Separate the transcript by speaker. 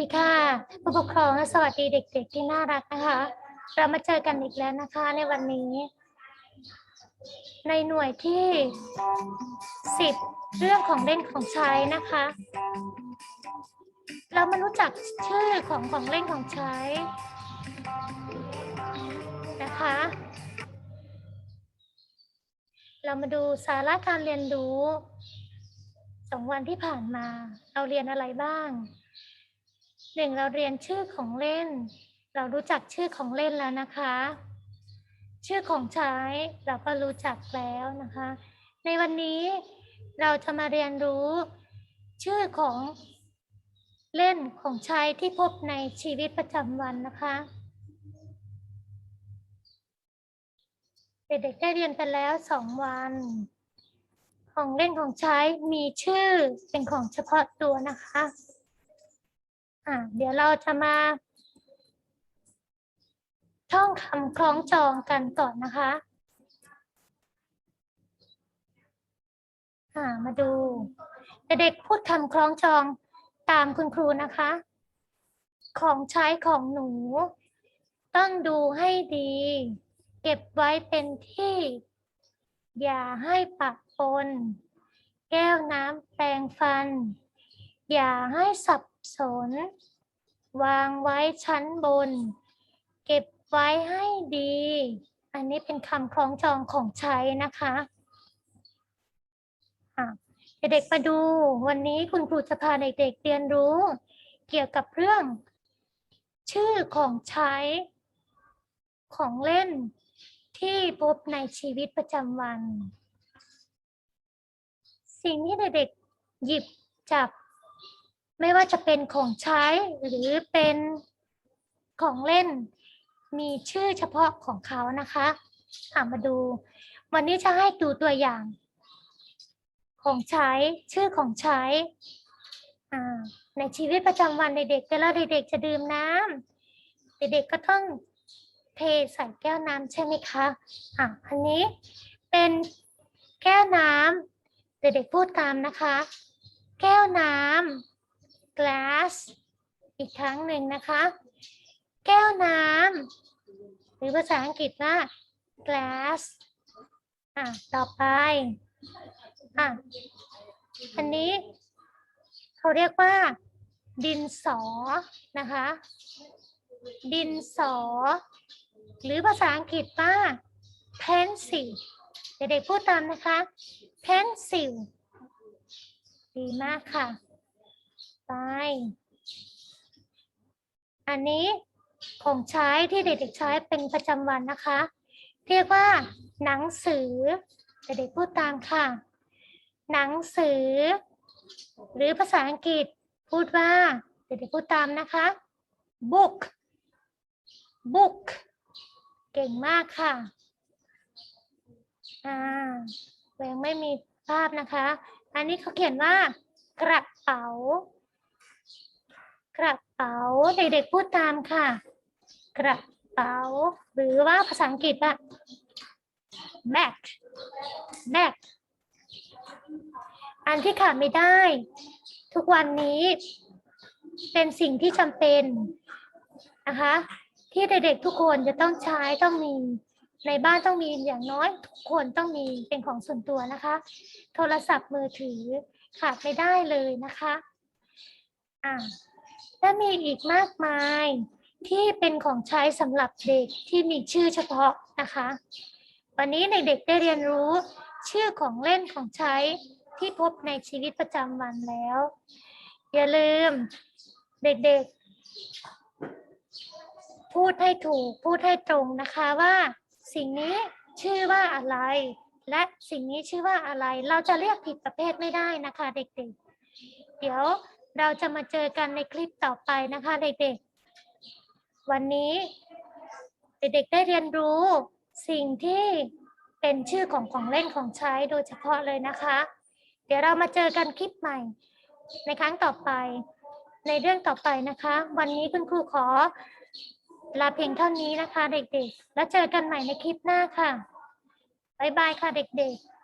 Speaker 1: ดีค่ะผู้ปกครองและสวัสดีเด็ก ๆ ที่น่ารักนะคะ เรามาเจอกันอีกแล้วนะคะ ในวันนี้ ในหน่วยที่ 10 เรื่องของเล่นของใช้นะคะ เรามารู้จักชื่อของของเล่นของใช้นะคะ เรามาดูสาระการเรียนรู้สองวันที่ผ่านมา เราเรียนอะไรบ้าง หนึ่งเราเรียนชื่อของเล่น เรารู้จักชื่อของเล่นแล้วนะคะ ชื่อของใช้เราก็รู้จักแล้วนะคะ ในวันนี้เราจะมาเรียนรู้ ชื่อของเล่นของใช้ที่พบในชีวิตประจำวันนะคะ เด็กๆได้เรียนไปแล้วสองวัน ของเล่นของใช้มีชื่อเป็นของเฉพาะตัวนะคะ อะเดี๋ยวเราจะมาท่องคำคล้องจองกันก่อนนะคะอ่ามาดูเด็กพูดคำคล้องจองตามคุณครูนะคะ ของใช้ของหนู ต้องดูให้ดี เก็บไว้เป็นที่ อย่าให้ปะปน แก้วน้ำแปรงฟัน อย่าให้สับสน วางไว้ชั้นบน เก็บไว้ให้ดี อันนี้เป็นคำคล้องจองของใช้นะคะเด็กๆมาดูวันนี้คุณครูจะพาเด็กๆเรียนรู้ เกี่ยวกับเรื่อง ชื่อของใช้ ของเล่นที่พบในชีวิตประจำวัน สิ่งที่เด็กๆหยิบจับ ไม่ว่าจะเป็นของใช้หรือเป็นของเล่น มีชื่อเฉพาะของเขานะคะอะมาดู วันนี้จะให้ดูตัวอย่าง ของใช้ชื่อของใช้ ในชีวิตประจำวันเด็กๆเวลาเด็กๆจะดื่มน้ำเด็กๆก็ต้องเทใส่แก้วน้ำใช่ไหมคะอะอันนี้เป็นแก้วน้ำเด็กๆพูดตามนะคะ แก้วน้ำ glass อีกครั้งหนึ่งนะคะ แก้วน้ำหรือภาษาอังกฤษว่า glass อะต่อไปอะอันนี้เขาเรียกว่า ดินสอนะคะ ดินสอ หรือภาษาอังกฤษว่า pencil เด็กๆพูดตามนะคะ pencil ดีมากค่ะ ไป อันนี้ของใช้ที่เด็กๆใช้เป็นประจำวันนะคะ เรียกว่า หนังสือเด็กๆพูดตามค่ะ หนังสือ หรือภาษาอังกฤษพูดว่า เด็กๆพูดตามนะคะ book book เก่งมากค่ะ อ่ายังไม่มีภาพนะคะ อันนี้เขาเขียนว่ากระเป๋า กระเป๋าเด็กๆพูดตามค่ะ กระเป๋า หรือว่าภาษาอังกฤษอะ bag bag อันที่ขาดไม่ได้ ทุกวันนี้เป็นสิ่งที่จำเป็นนะคะที่เด็กๆทุกคนจะต้องใช้ต้องมีในบ้านต้องมีอย่างน้อยทุกคนต้องมีเป็นของส่วนตัวนะคะ โทรศัพท์มือถือขาดไม่ได้เลยนะคะ อ่า และมีอีกมากมายที่เป็นของใช้สำหรับเด็กที่มีชื่อเฉพาะนะคะ วันนี้เด็กๆได้เรียนรู้ ชื่อของเล่นของใช้ที่พบในชีวิตประจำวันแล้ว อย่าลืมเด็กๆ พูดให้ถูกพูดให้ตรงนะคะว่า สิ่งนี้ชื่อว่าอะไร และสิ่งนี้ชื่อว่าอะไร เราจะเรียกผิดประเภทไม่ได้นะคะ เด็กๆ เดี๋ยว เราจะมาเจอกันในคลิปต่อไปนะคะเด็กๆ วันนี้เด็กๆได้เรียนรู้สิ่งที่เป็นชื่อของของเล่นของใช้โดยเฉพาะเลยนะคะ เดี๋ยวเรามาเจอกันคลิปใหม่ ในครั้งต่อไป ในเรื่องต่อไปนะคะ วันนี้คุณครูขอลาเพียงเท่านี้นะคะ เด็กๆ แล้วเจอกันใหม่ในคลิปหน้าค่ะ บ๊ายบายค่ะเด็กๆ